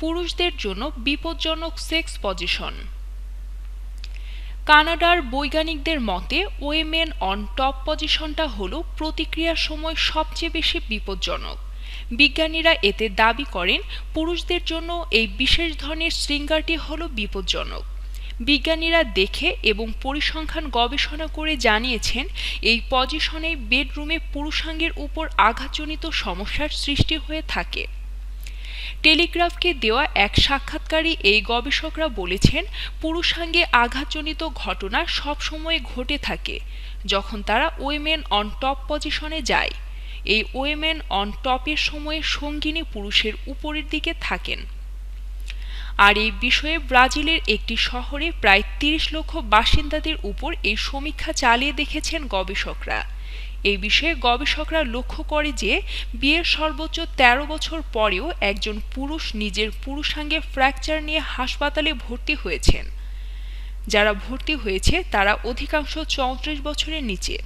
পুরুষদের জন্য বিপজ্জনক সেক্স পজিশন। কানাডার বৈজ্ঞানিকদের মতে, ওয়েমেন অন টপ পজিশনটা হল প্রতিক্রিয়ার সময় সবচেয়ে বেশি বিপজ্জনক। বিজ্ঞানীরা এতে দাবি করেন, পুরুষদের জন্য এই বিশেষ ধরনের শৃঙ্গারটি হল বিপজ্জনক। বিজ্ঞানীরা দেখে এবং পরিসংখ্যান গবেষণা করে জানিয়েছেন, এই পজিশনে বেডরুমে পুরুষাঙ্গের উপর আঘাতজনিত সমস্যার সৃষ্টি হয়ে থাকে। টেলিগ্রাফকে দেওয়া এক সাক্ষাৎকারে এই গবেষকরা বলেছেন, পুরুষাঙ্গে আঘাতজনিত ঘটনা সবসময় ঘটে থাকে, যখন তারা ওয়েমেন অন টপ পজিশনে যায়। এই ওয়েমেন অন টপের সময়ে সঙ্গিনী পুরুষের উপরের দিকে থাকেন। আর এই বিষয়ে ব্রাজিলের একটি শহরে প্রায় তিরিশ লক্ষ বাসিন্দাদের উপর এই সমীক্ষা চালিয়ে দেখেছেন গবেষকরা। এই বিষয়ে গবেষকরা লক্ষ্য করে যে বিয়ের সর্বোচ্চ ১৩ বছর পরেও একজন পুরুষ নিজের পুরুষাঙ্গে ফ্র্যাকচার নিয়ে হাসপাতালে ভর্তি হয়েছেন। যারা ভর্তি হয়েছে, তারা অধিকাংশ চৌত্রিশ বছরের নিচে।